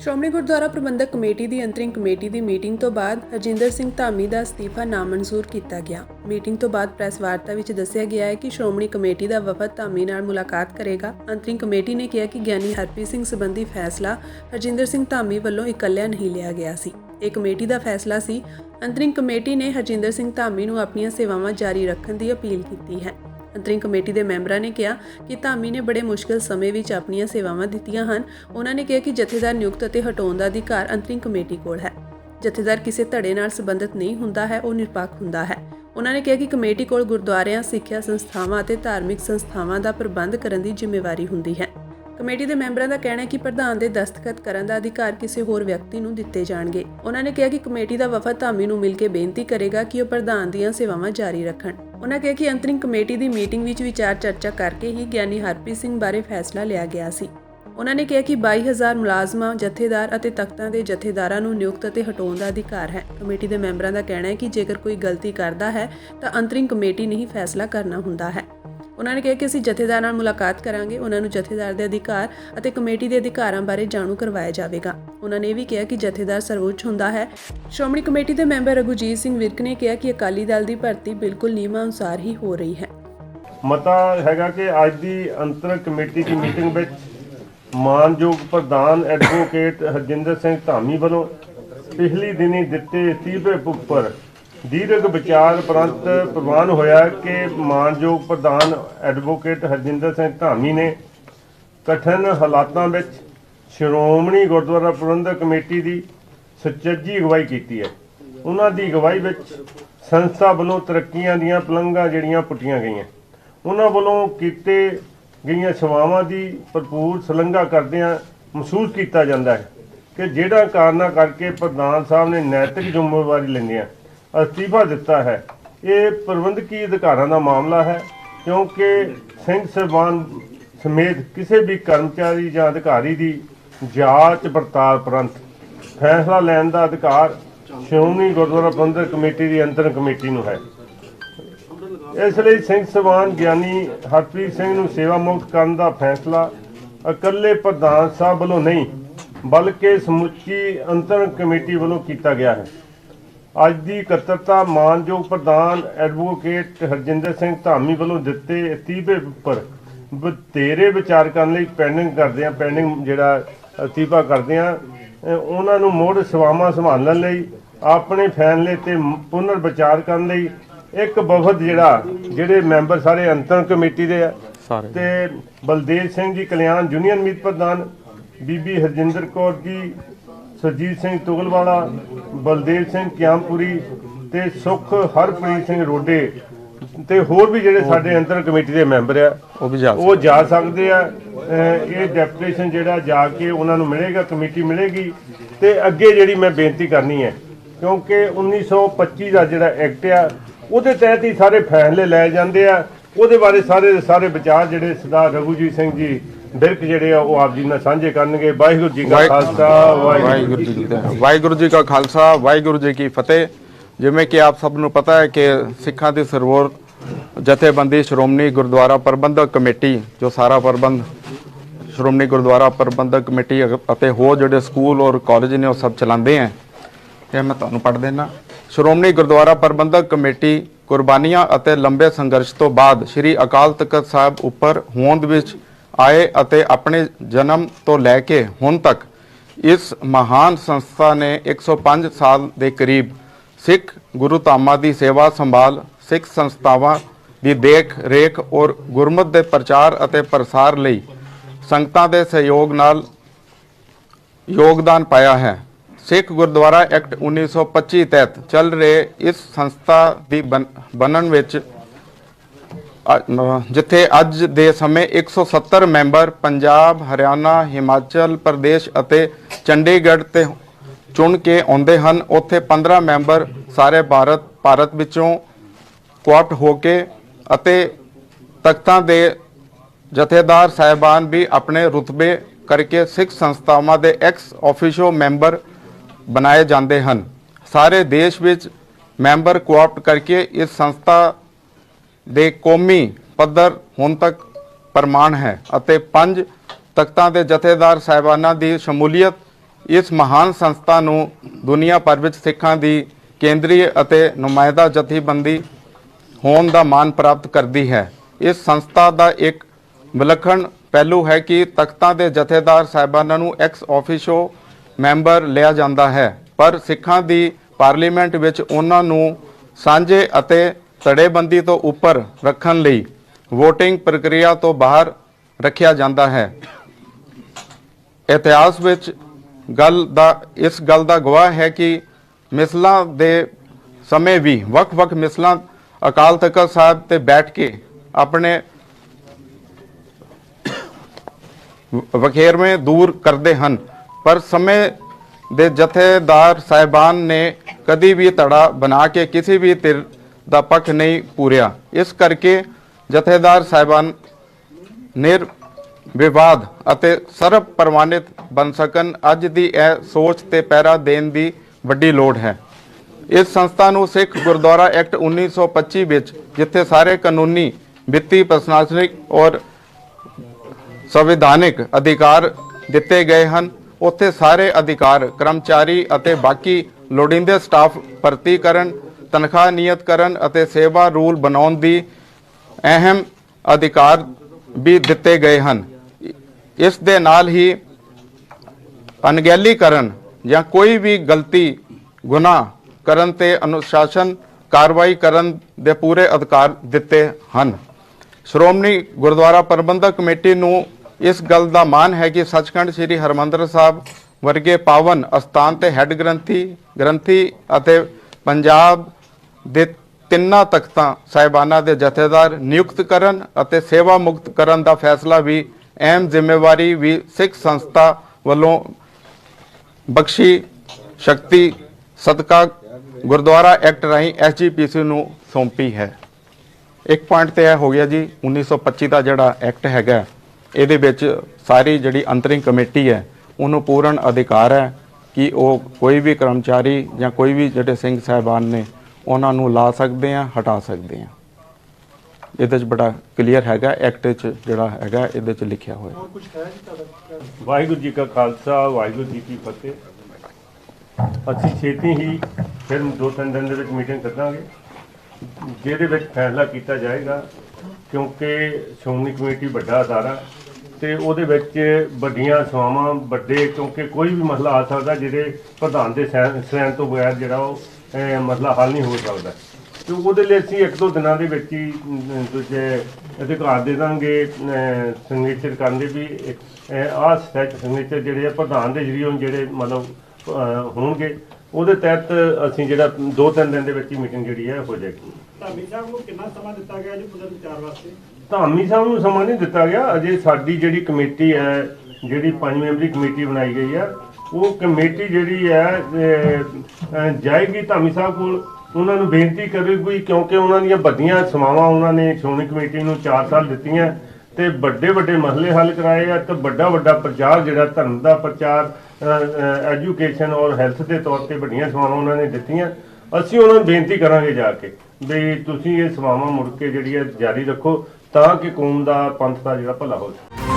Shiromani Gurdwara Parbandhak committee ਦੀ ਅੰਤਰਿੰਗ committee ਦੀ ਮੀਟਿੰਗ ਤੋਂ ਬਾਅਦ ਹਰਜਿੰਦਰ ਸਿੰਘ ਧਾਮੀ ਦਾ ਅਸਤੀਫਾ ਨਾਮਨਜ਼ੂਰ ਕੀਤਾ ਗਿਆ। ਮੀਟਿੰਗ ਤੋਂ ਬਾਅਦ ਪ੍ਰੈਸ ਵਾਰਤਾ ਵਿੱਚ ਦੱਸਿਆ ਗਿਆ ਹੈ ਕਿ ਸ਼੍ਰੋਮਣੀ ਕਮੇਟੀ ਦਾ ਵਫਦ ਧਾਮੀ ਨਾਲ ਮੁਲਾਕਾਤ ਕਰੇਗਾ। ਅੰਤਰਿੰਗ ਕਮੇਟੀ ਨੇ ਕਿਹਾ ਕਿ ਗਿਆਨੀ ਹਰਪ੍ਰੀਤ ਸਿੰਘ ਸੰਬੰਧੀ ਫੈਸਲਾ ਹਰਜਿੰਦਰ ਸਿੰਘ ਧਾਮੀ ਵੱਲੋਂ ਇਕੱਲਿਆਂ ਨਹੀਂ ਲਿਆ ਗਿਆ ਸੀ। ਇਹ ਕਮੇਟੀ ਦਾ ਫੈਸਲਾ ਸੀ। ਅੰਤਰਿੰਗ ਕਮੇਟੀ ਨੇ ਹਰਜਿੰਦਰ ਸਿੰਘ ਧਾਮੀ ਨੂੰ ਆਪਣੀਆਂ ਸੇਵਾਵਾਂ ਜਾਰੀ ਰੱਖਣ ਦੀ ਅਪੀਲ ਕੀਤੀ ਹੈ। ਅੰਤਰਿੰਗ ਕਮੇਟੀ ਦੇ ਮੈਂਬਰਾਂ ਨੇ ਕਿਹਾ ਕਿ ਧਾਮੀ ਨੇ ਬੜੇ ਮੁਸ਼ਕਲ ਸਮੇਂ ਵਿੱਚ ਆਪਣੀਆਂ ਸੇਵਾਵਾਂ ਦਿੱਤੀਆਂ ਹਨ। ਉਹਨਾਂ ਨੇ ਕਿਹਾ ਕਿ ਜਥੇਦਾਰ ਨਿਯੁਕਤ ਅਤੇ ਹਟਾਉਣ ਦਾ ਅਧਿਕਾਰ ਅੰਤਰਿੰਗ ਕਮੇਟੀ ਕੋਲ ਹੈ। ਜਥੇਦਾਰ ਕਿਸੇ ਧੜੇ ਨਾਲ ਸੰਬੰਧਿਤ ਨਹੀਂ ਹੁੰਦਾ ਹੈ, ਉਹ ਨਿਰਪੱਖ ਹੁੰਦਾ ਹੈ। ਉਹਨਾਂ ਨੇ ਕਿਹਾ ਕਿ ਕਮੇਟੀ ਕੋਲ ਗੁਰਦੁਆਰਿਆਂ, ਸਿੱਖਿਆ ਸੰਸਥਾਵਾਂ ਅਤੇ ਧਾਰਮਿਕ ਸੰਸਥਾਵਾਂ ਦਾ ਪ੍ਰਬੰਧ ਕਰਨ ਦੀ ਜ਼ਿੰਮੇਵਾਰੀ ਹੁੰਦੀ ਹੈ। ਕਮੇਟੀ ਦੇ ਮੈਂਬਰਾਂ ਦਾ ਕਹਿਣਾ ਹੈ ਕਿ ਪ੍ਰਧਾਨ ਦੇ ਦਸਤਖਤ ਕਰਨ ਦਾ ਅਧਿਕਾਰ ਕਿਸੇ ਹੋਰ ਵਿਅਕਤੀ ਨੂੰ ਦਿੱਤੇ ਜਾਣਗੇ। ਉਹਨਾਂ ਨੇ ਕਿਹਾ ਕਿ ਕਮੇਟੀ ਦਾ ਵਫਦ ਧਾਮੀ ਨੂੰ ਮਿਲ ਕੇ ਬੇਨਤੀ ਕਰੇਗਾ ਕਿ ਉਹ ਪ੍ਰਧਾਨ ਦੀਆਂ ਸੇਵਾਵਾਂ ਜਾਰੀ ਰੱਖਣ। ਉਹਨਾਂ ਕਿਹਾ ਕਿ ਅੰਤਰਿੰਗ ਕਮੇਟੀ ਦੀ ਮੀਟਿੰਗ ਵਿੱਚ ਵਿਚਾਰ ਚਰਚਾ ਕਰਕੇ ਹੀ ਗਿਆਨੀ ਹਰਪ੍ਰੀਤ ਸਿੰਘ ਬਾਰੇ ਫੈਸਲਾ ਲਿਆ ਗਿਆ ਸੀ। ਉਹਨਾਂ ਨੇ ਕਿਹਾ ਕਿ 22000 ਮੁਲਾਜ਼ਮਾਂ, ਜਥੇਦਾਰ ਅਤੇ ਤਖਤਾਂ ਦੇ ਜਥੇਦਾਰਾਂ ਨੂੰ ਨਿਯੁਕਤ ਅਤੇ ਹਟਾਉਣ ਦਾ ਅਧਿਕਾਰ ਹੈ। ਕਮੇਟੀ ਦੇ ਮੈਂਬਰਾਂ ਦਾ ਕਹਿਣਾ ਹੈ ਕਿ ਜੇਕਰ ਕੋਈ ਗਲਤੀ ਕਰਦਾ ਹੈ, ਤਾਂ ਅੰਤਰਿੰਗ ਕਮੇਟੀ ਨਹੀਂ ਫੈਸਲਾ ਕਰਨਾ ਹੁੰਦਾ ਹੈ। ਉਹਨਾਂ ਨੇ ਕਿਹਾ ਕਿ ਅਸੀਂ ਜਥੇਦਾਰ ਨਾਲ ਮੁਲਾਕਾਤ ਕਰਾਂਗੇ, ਉਹਨਾਂ ਨੂੰ ਜਥੇਦਾਰ ਦੇ ਅਧਿਕਾਰ ਅਤੇ ਕਮੇਟੀ ਦੇ ਅਧਿਕਾਰਾਂ ਬਾਰੇ ਜਾਣੂ ਕਰਵਾਇਆ ਜਾਵੇਗਾ। ਉਹਨਾਂ ਨੇ ਇਹ ਵੀ ਕਿਹਾ ਕਿ ਜਥੇਦਾਰ ਸਰਵਉੱਚ ਹੁੰਦਾ ਹੈ। ਸ਼੍ਰੋਮਣੀ ਕਮੇਟੀ ਦੇ ਮੈਂਬਰ ਰਘੁਜੀਤ ਸਿੰਘ ਵਿਰਕ ਨੇ ਕਿਹਾ ਕਿ ਅਕਾਲੀ ਦਲ ਦੀ ਭਰਤੀ ਬਿਲਕੁਲ ਨਿਯਮਾਂ ਅਨੁਸਾਰ ਹੀ ਹੋ ਰਹੀ ਹੈ। ਮਤਾ ਹੈਗਾ ਕਿ ਅੱਜ ਦੀ ਅੰਤਰ ਕਮੇਟੀ ਦੀ ਮੀਟਿੰਗ ਵਿੱਚ ਮਾਨਯੋਗ ਪ੍ਰਧਾਨ ਐਡਵੋਕੇਟ ਹਰਜਿੰਦਰ ਸਿੰਘ ਧਾਮੀ ਵੱਲੋਂ ਪਿਛਲੀ ਦਿਨੀ ਦਿੱਤੇ ਅਸਤੀਫੇ ਉੱਪਰ ਦੀਰਘ ਵਿਚਾਰ ਪ੍ਰੰਤ ਪ੍ਰਵਾਨ ਹੋਇਆ ਕਿ ਮਾਨਯੋਗ ਪ੍ਰਧਾਨ ਐਡਵੋਕੇਟ ਹਰਜਿੰਦਰ ਸਿੰਘ ਧਾਮੀ ਨੇ ਕਠਨ ਹਾਲਾਤਾਂ ਵਿੱਚ ਸ਼੍ਰੋਮਣੀ ਗੁਰਦੁਆਰਾ ਪ੍ਰਬੰਧਕ ਕਮੇਟੀ ਦੀ ਸੁਚੱਜੀ ਅਗਵਾਈ ਕੀਤੀ ਹੈ। ਉਹਨਾਂ ਦੀ ਅਗਵਾਈ ਵਿੱਚ ਸੰਸਥਾ ਵੱਲੋਂ ਤਰੱਕੀਆਂ ਦੀਆਂ ਪਲੰਘਾਂ ਜਿਹੜੀਆਂ ਪੁੱਟੀਆਂ ਗਈਆਂ। ਉਹਨਾਂ ਵੱਲੋਂ ਕੀਤੇ ਗਈਆਂ ਸੇਵਾਵਾਂ ਦੀ ਭਰਪੂਰ ਸ਼ਲਾਘਾ ਕਰਦਿਆਂ ਮਹਿਸੂਸ ਕੀਤਾ ਜਾਂਦਾ ਹੈ ਕਿ ਜਿਹੜਾ ਕਾਰਨਾਂ ਕਰਕੇ ਪ੍ਰਧਾਨ ਸਾਹਿਬ ਨੇ ਨੈਤਿਕ ਜ਼ਿੰਮੇਵਾਰੀ ਲੈਂਦੇ ਲੈਂਦਿਆਂ ਅਸਤੀਫਾ ਦਿੱਤਾ ਹੈ। ਇਹ ਪ੍ਰਬੰਧਕੀ ਅਧਿਕਾਰਾਂ ਦਾ ਮਾਮਲਾ ਹੈ, ਕਿਉਂਕਿ ਸਿੰਘ ਸਾਹਿਬਾਨ ਸਮੇਤ ਕਿਸੇ ਵੀ ਕਰਮਚਾਰੀ ਜਾਂ ਅਧਿਕਾਰੀ ਦੀ ਜਾਂਚ ਪੜਤਾਲ ਪ੍ਰੰਤ ਫੈਸਲਾ ਲੈਣ ਦਾ ਅਧਿਕਾਰ ਸ਼੍ਰੋਮਣੀ ਗੁਰਦੁਆਰਾ ਪ੍ਰਬੰਧਕ ਕਮੇਟੀ ਦੀ ਅੰਤਰ ਕਮੇਟੀ ਨੂੰ ਹੈ। ਇਸ ਲਈ ਸਿੰਘ ਸਵਾਨ ਗਿਆਨੀ ਹਰਪ੍ਰੀਤ ਸਿੰਘ ਨੂੰ ਸੇਵਾ ਮੁਕਤ ਕਰਨ ਦਾ ਫੈਸਲਾ ਇਕੱਲੇ ਪ੍ਰਧਾਨ ਸਾਹਿਬ ਵੱਲੋਂ ਨਹੀਂ, ਬਲਕਿ ਸਮੁੱਚੀ ਅੰਤਰ ਕਮੇਟੀ ਵੱਲੋਂ ਕੀਤਾ ਗਿਆ ਹੈ। ਅੱਜ ਦੀ ਇਕੱਤਰਤਾ ਮਾਨਯੋਗ ਪ੍ਰਧਾਨ ਐਡਵੋਕੇਟ ਹਰਜਿੰਦਰ ਸਿੰਘ ਧਾਮੀ ਵੱਲੋਂ ਦਿੱਤੇ ਅਸਤੀਫੇ ਉੱਪਰ ਬਤੇਰੇ ਵਿਚਾਰ ਕਰਨ ਲਈ ਪੈਂਡਿੰਗ ਕਰਦੇ ਆ ਪੈਂਡਿੰਗ ਜਿਹੜਾ ਅਸਤੀਫਾ ਕਰਦੇ ਆ ਉਹਨਾਂ ਨੂੰ ਮੁੜ ਸੇਵਾਵਾਂ ਸੰਭਾਲਣ ਲਈ ਆਪਣੇ ਫੈਸਲੇ ਤੇ ਪੁਨਰ ਵਿਚਾਰ ਕਰਨ ਲਈ ਇੱਕ ਵਫਦ ਜਿਹੜਾ ਜਿਹੜੇ ਮੈਂਬਰ ਸਾਰੇ ਅੰਤਰ ਕਮੇਟੀ ਦੇ ਆ। ਤੇ ਬਲਦੇਵ ਸਿੰਘ ਜੀ ਕਲਿਆਣ ਯੂਨੀਅਨ ਮੀਤ ਪ੍ਰਧਾਨ ਬੀਬੀ ਹਰਜਿੰਦਰ ਕੌਰ ਜੀ ਸਰਜੀਤ ਸਿੰਘ ਤੁਗਲਵਾਲਾ ਬਲਦੇਵ ਸਿੰਘ ਕਿਆਮਪੁਰੀ ਤੇ ਸੁਖ ਹਰਪ੍ਰੀਤ ਸਿੰਘ ਰੋਡੇ ਤੇ ਹੋਰ ਵੀ ਜਿਹੜੇ ਸਾਡੇ ਅੰਤਰ ਕਮੇਟੀ ਦੇ ਮੈਂਬਰ ਆ ਉਹ ਵੀ ਜਾ ਉਹ ਜਾ ਸਕਦੇ ਆ। ਇਹ ਡੈਪੂਟੇਸ਼ਨ ਜਿਹੜਾ ਜਾ ਕੇ ਉਹਨਾਂ ਨੂੰ ਮਿਲੇਗਾ ਕਮੇਟੀ ਮਿਲੇਗੀ ਤੇ ਅੱਗੇ ਜਿਹੜੀ ਮੈਂ ਬੇਨਤੀ ਕਰਨੀ ਹੈ ਕਿਉਂਕਿ 1925 ਦਾ ਜਿਹੜਾ ਐਕਟ ਆ ਉਹਦੇ ਤਹਿਤ ਹੀ ਸਾਰੇ ਫੈਸਲੇ ਲਏ ਜਾਂਦੇ ਆ। ਉਹਦੇ ਬਾਰੇ ਸਾਰੇ ਸਾਰੇ ਵਿਚਾਰ ਜਿਹੜੇ ਸਰਦਾਰ ਰਘੂਜੀਤ ਸਿੰਘ ਜੀ ਬਿਰਕ ਜਿਹੜੇ ਆ ਉਹ ਆਪ ਜੀ ਨਾਲ ਸਾਂਝੇ ਕਰਨਗੇ। ਵਾਹਿਗੁਰੂ ਜੀ ਕਾ ਖਾਲਸਾ ਵਾਹਿਗੁਰੂ ਜੀ ਕੀ ਫਤਿਹ। ਵਾਹਿਗੁਰੂ ਜੀ ਕਾ ਖਾਲਸਾ ਵਾਹਿਗੁਰੂ ਜੀ ਕੀ ਫਤਿਹ। ਜਿਵੇਂ ਕਿ ਆਪ ਸਭ ਨੂੰ ਪਤਾ ਹੈ ਕਿ ਸਿੱਖਾਂ ਦੀ ਸਰਵੋਰ ਜਥੇਬੰਦੀ ਸ਼੍ਰੋਮਣੀ ਗੁਰਦੁਆਰਾ ਪ੍ਰਬੰਧਕ ਕਮੇਟੀ ਜੋ ਸਾਰਾ ਪ੍ਰਬੰਧ ਸ਼੍ਰੋਮਣੀ ਗੁਰਦੁਆਰਾ ਪ੍ਰਬੰਧਕ ਕਮੇਟੀ ਅਤੇ ਹੋਰ ਜਿਹੜੇ ਸਕੂਲ ਔਰ ਕਾਲਜ ਨੇ ਉਹ ਸਭ ਚਲਾਉਂਦੇ ਹੈ। ਇਹ ਮੈਂ ਤੁਹਾਨੂੰ ਪੜ੍ਹ ਦੇਣਾ ਸ਼੍ਰੋਮਣੀ ਗੁਰਦੁਆਰਾ ਪ੍ਰਬੰਧਕ ਕਮੇਟੀ ਕੁਰਬਾਨੀਆਂ ਅਤੇ ਲੰਬੇ ਸੰਘਰਸ਼ ਤੋਂ ਬਾਅਦ ਸ੍ਰੀ ਅਕਾਲ ਤਖਤ ਸਾਹਿਬ ਉੱਪਰ ਹੋਂਦ ਵਿੱਚ ਆਏ ਅਤੇ ਆਪਣੇ ਜਨਮ ਤੋਂ ਲੈ ਕੇ ਹੁਣ ਤੱਕ ਇਸ ਮਹਾਨ ਸੰਸਥਾ ਨੇ 105 ਸਾਲ ਦੇ ਕਰੀਬ ਸਿੱਖ ਗੁਰੂ ਧਾਮਾਂ ਦੀ ਸੇਵਾ ਸੰਭਾਲ, ਸਿੱਖ ਸੰਸਥਾਵਾਂ ਦੀ ਦੇਖ ਰੇਖ ਔਰ ਗੁਰਮਤ ਦੇ ਪ੍ਰਚਾਰ ਅਤੇ ਪ੍ਰਸਾਰ ਲਈ ਸੰਗਤਾਂ ਦੇ ਸਹਿਯੋਗ ਨਾਲ ਯੋਗਦਾਨ ਪਾਇਆ ਹੈ। ਸਿੱਖ ਗੁਰਦੁਆਰਾ ਐਕਟ 1925 ਤਹਿਤ ਚੱਲ ਰਹੇ ਇਸ ਸੰਸਥਾ ਦੀ ਬਣ- ਬਣਨ ਵਿੱਚ ਜਿੱਥੇ ਅੱਜ ਦੇ ਸਮੇਂ 170 ਮੈਂਬਰ ਪੰਜਾਬ, ਹਰਿਆਣਾ, ਹਿਮਾਚਲ ਪ੍ਰਦੇਸ਼ ਅਤੇ ਚੰਡੀਗੜ੍ਹ ਤੇ ਚੁਣ ਕੇ ਆਉਂਦੇ ਹਨ। ਉੱਥੇ 15 ਮੈਂਬਰ ਸਾਰੇ ਭਾਰਤ ਭਾਰਤ ਵਿੱਚੋਂ ਕੁਆਟ ਹੋ ਕੇ ਅਤੇ ਤਖਤਾਂ ਦੇ ਜਥੇਦਾਰ ਸਾਹਿਬਾਨ ਵੀ ਆਪਣੇ ਰੁਤਬੇ ਕਰਕੇ ਸਿੱਖ ਸੰਸਥਾਵਾਂ ਦੇ ਐਕਸ ਆਫੀਸ਼ੋ ਮੈਂਬਰ ਬਣਾਏ ਜਾਂਦੇ ਹਨ। ਸਾਰੇ ਦੇਸ਼ ਵਿੱਚ ਮੈਂਬਰ ਕੋਆਪਟ ਕਰਕੇ ਇਸ ਸੰਸਥਾ ਦੇ ਕੌਮੀ ਪੱਧਰ ਹੁਣ ਤੱਕ ਪ੍ਰਮਾਣ ਹੈ ਅਤੇ ਪੰਜ ਤਖਤਾਂ ਦੇ ਜਥੇਦਾਰ ਸਾਹਿਬਾਨਾਂ ਦੀ ਸ਼ਮੂਲੀਅਤ ਇਸ ਮਹਾਨ ਸੰਸਥਾ ਨੂੰ ਦੁਨੀਆ ਭਰ ਵਿੱਚ ਸਿੱਖਾਂ ਦੀ ਕੇਂਦਰੀ ਅਤੇ ਨੁਮਾਇੰਦਾ ਜਥੇਬੰਦੀ ਹੋਣ ਦਾ ਮਾਣ ਪ੍ਰਾਪਤ ਕਰਦੀ ਹੈ। ਇਸ ਸੰਸਥਾ ਦਾ ਇੱਕ ਵਿਲੱਖਣ ਪਹਿਲੂ ਹੈ ਕਿ ਤਖਤਾਂ ਦੇ ਜਥੇਦਾਰ ਸਾਹਿਬਾਨਾਂ ਨੂੰ ਐਕਸ ਆਫੀਸ਼ੋ ਮੈਂਬਰ ਲਿਆ ਜਾਂਦਾ ਹੈ। ਪਰ ਸਿੱਖਾਂ ਦੀ ਪਾਰਲੀਮੈਂਟ ਵਿੱਚ ਉਹਨਾਂ ਨੂੰ ਸਾਂਝੇ ਅਤੇ ਧੜੇਬੰਦੀ ਤੋਂ ਉੱਪਰ ਰੱਖਣ ਲਈ VOTING ਪ੍ਰਕਿਰਿਆ ਤੋਂ ਬਾਹਰ ਰੱਖਿਆ ਜਾਂਦਾ ਹੈ। ਇਤਿਹਾਸ ਵਿੱਚ ਗੱਲ ਦਾ, ਇਸ ਗੱਲ ਦਾ ਗਵਾਹ ਹੈ ਕਿ ਮਿਸਲਾਂ ਦੇ ਸਮੇਂ ਵੀ ਵੱਖ-ਵੱਖ ਮਿਸਲਾਂ ਅਕਾਲ ਤਖਤ ਸਾਹਿਬ ਤੇ ਬੈਠ ਕੇ ਆਪਣੇ ਵ- ਵਖੇਰਵੇਂ ਦੂਰ ਕਰਦੇ ਹਨ ਪਰ ਸਮੇਂ ਦੇ ਜਥੇਦਾਰ ਸਾਹਿਬਾਨ ਨੇ ਕਦੀ ਵੀ ਧੜਾ ਬਣਾ ਕੇ ਕਿਸੇ ਵੀ ਧਿਰ ਦਾ ਪੱਖ ਨਹੀਂ ਪੂਰਿਆ। ਇਸ ਕਰਕੇ ਜਥੇਦਾਰ ਸਾਹਿਬਾਨ ਨਿਰ ਵਿਵਾਦ ਅਤੇ ਸਰਬ ਪ੍ਰਮਾਣਿਤ ਬਣ ਸਕਣ ਅੱਜ ਦੀ ਇਹ ਸੋਚ ਤੇ ਪਹਿਰਾ ਦੇਣ ਦੀ ਵੱਡੀ ਲੋੜ ਹੈ। ਇਸ ਸੰਸਥਾ ਨੂੰ ਸਿੱਖ ਗੁਰਦੁਆਰਾ ਐਕਟ 1925 ਵਿੱਚ, ਜਿੱਥੇ ਸਾਰੇ ਕਾਨੂੰਨੀ, ਵਿੱਤੀ, ਪ੍ਰਸ਼ਾਸਨਿਕ ਔਰ ਸੰਵਿਧਾਨਿਕ ਅਧਿਕਾਰ ਦਿੱਤੇ ਗਏ ਹਨ, ਉੱਥੇ ਸਾਰੇ ਅਧਿਕਾਰ, ਕਰਮਚਾਰੀ ਅਤੇ ਬਾਕੀ ਲੋੜੀਂਦੇ ਸਟਾਫ ਭਰਤੀ ਕਰਨ ਤਨਖਾਹ ਨਿਯਤ ਕਰਨ ਅਤੇ ਸੇਵਾ ਰੂਲ ਬਣਾਉਣ ਦੀ ਅਹਿਮ ਅਧਿਕਾਰ ਵੀ ਦਿੱਤੇ ਗਏ ਹਨ। ਇਸ ਦੇ ਨਾਲ ਹੀ ਅਣਗਹਿਲੀ ਕਰਨ ਜਾਂ ਕੋਈ ਵੀ ਗਲਤੀ, ਗੁਨਾਹ ਕਰਨ ਤੇ ਅਨੁਸ਼ਾਸਨ ਕਾਰਵਾਈ ਕਰਨ ਦੇ ਪੂਰੇ ਅਧਿਕਾਰ ਦਿੱਤੇ ਹਨ। ਸ਼੍ਰੋਮਣੀ ਗੁਰਦੁਆਰਾ ਪ੍ਰਬੰਧਕ ਕਮੇਟੀ ਨੂੰ ਇਸ ਗੱਲ ਦਾ ਮਾਣ ਹੈ ਕਿ ਸੱਚਖੰਡ ਸ੍ਰੀ ਹਰਮੰਦਰ ਸਾਹਿਬ ਵਰਗੇ ਪਾਵਨ ਅਸਥਾਨ ਤੇ ਹੈੱਡ ਗ੍ਰੰਥੀ ਗ੍ਰੰਥੀ ਅਤੇ ਪੰਜਾਬ ਦੇ ਤਿੰਨਾਂ ਤਖਤਾਂ ਸਾਹਿਬਾਨਾਂ ਦੇ ਜਥੇਦਾਰ ਨਿਯੁਕਤ ਕਰਨ ਅਤੇ ਸੇਵਾ ਮੁਕਤ ਕਰਨ ਦਾ ਫੈਸਲਾ ਵੀ ਅਹਿਮ ਜ਼ਿੰਮੇਵਾਰੀ ਵੀ ਸਿੱਖ ਸੰਸਥਾ ਵੱਲੋਂ ਬਖਸ਼ੀ ਸ਼ਕਤੀ ਸਦਕਾ ਗੁਰਦੁਆਰਾ ਐਕਟ ਰਾਹੀਂ ਐਸਜੀਪੀਸੀ ਨੂੰ ਸੌਂਪੀ ਹੈ। ਇੱਕ ਪੁਆਇੰਟ ਤੇ ਇਹ ਹੋ ਗਿਆ ਜੀ 1925 ਦਾ ਜਿਹੜਾ ਐਕਟ ਹੈਗਾ, ਇਹਦੇ ਵਿੱਚ ਸਾਰੀ ਜਿਹੜੀ ਅੰਤਰਿੰਗ ਕਮੇਟੀ ਹੈ, ਉਹਨੂੰ ਪੂਰਨ ਅਧਿਕਾਰ ਹੈ ਕਿ ਉਹ ਕੋਈ ਵੀ ਕਰਮਚਾਰੀ ਜਾਂ ਕੋਈ ਵੀ ਜਿਹੜੇ ਸਿੰਘ ਸਾਹਿਬਾਨ ਨੇ ਉਹਨਾਂ ਨੂੰ ਲਾ ਸਕਦੇ ਆ ਹਟਾ ਸਕਦੇ ਆ ਇਹਦੇ 'ਚ ਬੜਾ ਕਲੀਅਰ ਹੈਗਾ ਐਕਟ 'ਚ ਜਿਹੜਾ ਹੈਗਾ ਇਹਦੇ 'ਚ ਲਿਖਿਆ ਹੋਇਆ। ਵਾਹਿਗੁਰੂ ਜੀ ਕਾ ਖਾਲਸਾ ਵਾਹਿਗੁਰੂ ਜੀ ਕੀ ਫਤਿਹ। ਅਸੀਂ ਛੇਤੀ ਹੀ ਫਿਰ ਦੋ ਤਿੰਨ ਦਿਨ ਦੇ ਵਿੱਚ ਮੀਟਿੰਗ ਸੱਦਾਂਗੇ ਜਿਹਦੇ ਵਿੱਚ ਫੈਸਲਾ ਕੀਤਾ ਜਾਏਗਾ ਕਿਉਂਕਿ ਸ਼੍ਰੋਮਣੀ ਕਮੇਟੀ ਵੱਡਾ ਅਦਾਰਾ ਤੇ ਉਹਦੇ ਵਿੱਚ ਵੱਡੀਆਂ ਸੇਵਾਵਾਂ ਵੱਡੇ ਕਿਉਂਕਿ ਕੋਈ ਵੀ ਮਸਲਾ ਆ ਸਕਦਾ ਜਿਹੜੇ ਪ੍ਰਧਾਨ ਦੇ ਸੈਨ ਸੈਨ ਤੋਂ ਬਗੈਰ ਜਿਹੜਾ ਉਹ ਮਸਲਾ ਹੱਲ ਨਹੀਂ ਹੋ ਸਕਦਾ। ਤੇ ਉਹਦੇ ਲਈ ਅਸੀਂ ਇੱਕ ਦੋ ਦਿਨਾਂ ਦੇ ਵਿੱਚ ਹੀ ਅਮ, ਦੂਜੇ ਅਧਿਕਾਰ ਦੇ ਦਾਂਗੇ ਸਿਗਨੇਚਰ ਕਰਨ ਦੇ ਵੀ ਆਹ ਸੈਟ ਸਿਗਨੇਚਰ ਜਿਹੜੇ ਆ ਪ੍ਰਧਾਨ ਦੇ ਜਰੀਏ ਜਿਹੜੇ ਮਤਲਬ ਹੋਣਗੇ ਉਹਦੇ ਤਹਿਤ ਅਸੀਂ ਜਿਹੜਾ ਦੋ ਤਿੰਨ ਦਿਨ ਦੇ ਵਿੱਚ ਹੀ ਮੀਟਿੰਗ ਜਿਹੜੀ ਹੈ ਹੋ ਜਾਏਗੀ। ਧਾਮੀ ਸਾਹਿਬ ਨੂੰ ਕਿੰਨਾ ਸਮਾਂ ਦਿੱਤਾ ਗਿਆ ਜੀ ਪੁਨਰ ਵਿਚਾਰ ਵਾਸਤੇ? ਧਾਮੀ ਸਾਹਿਬ ਨੂੰ ਸਮਾਂ ਨਹੀਂ ਦਿੱਤਾ ਗਿਆ। ਅਜੇ ਸਾਡੀ ਜਿਹੜੀ ਕਮੇਟੀ ਹੈ, ਜਿਹੜੀ ਪੰਜ ਮੈਂਬਰੀ ਕਮੇਟੀ ਬਣਾਈ ਗਈ ਹੈ, ਉਹ ਕਮੇਟੀ ਜਿਹੜੀ ਹੈ ਜਾਏਗੀ ਧਾਮੀ ਸਾਹਿਬ ਕੋਲ। ਉਹਨਾਂ ਨੂੰ ਬੇਨਤੀ ਕਰੇਗੀ, ਕਿਉਂਕਿ ਉਹਨਾਂ ਦੀਆਂ ਵੱਡੀਆਂ ਸਮਾਵਾਂ ਉਹਨਾਂ ਨੇ ਸ਼੍ਰੋਮਣੀ ਕਮੇਟੀ ਨੂੰ 4 ਸਾਲ ਦਿੱਤੀਆਂ ਤੇ ਵੱਡੇ ਵੱਡੇ ਮਸਲੇ ਹੱਲ ਕਰਾਏ ਆ ਤੇ ਵੱਡਾ ਵੱਡਾ ਪ੍ਰਚਾਰ ਜਿਹੜਾ ਧਰਮ ਦਾ ਪ੍ਰਚਾਰ ਐਜੂਕੇਸ਼ਨ ਔਰ ਹੈਲਥ ਦੇ ਤੌਰ ਤੇ ਵੱਡੀਆਂ ਸੇਵਾਵਾਂ ਉਹਨਾਂ ਨੇ ਦਿੱਤੀਆਂ। ਅਸੀਂ ਉਹਨਾਂ ਨੂੰ ਬੇਨਤੀ ਕਰਾਂਗੇ ਜਾ ਕੇ ਵੀ ਤੁਸੀਂ ਇਹ ਸੇਵਾਵਾਂ ਮੁੜ ਕੇ ਜਿਹੜੀ ਹੈ ਜਾਰੀ ਰੱਖੋ। ਤਾਂ ਕਿ ਕੌਮ ਦਾ ਪੰਥ ਦਾ ਜਿਹੜਾ ਭਲਾ ਹੋ ਸਕੇ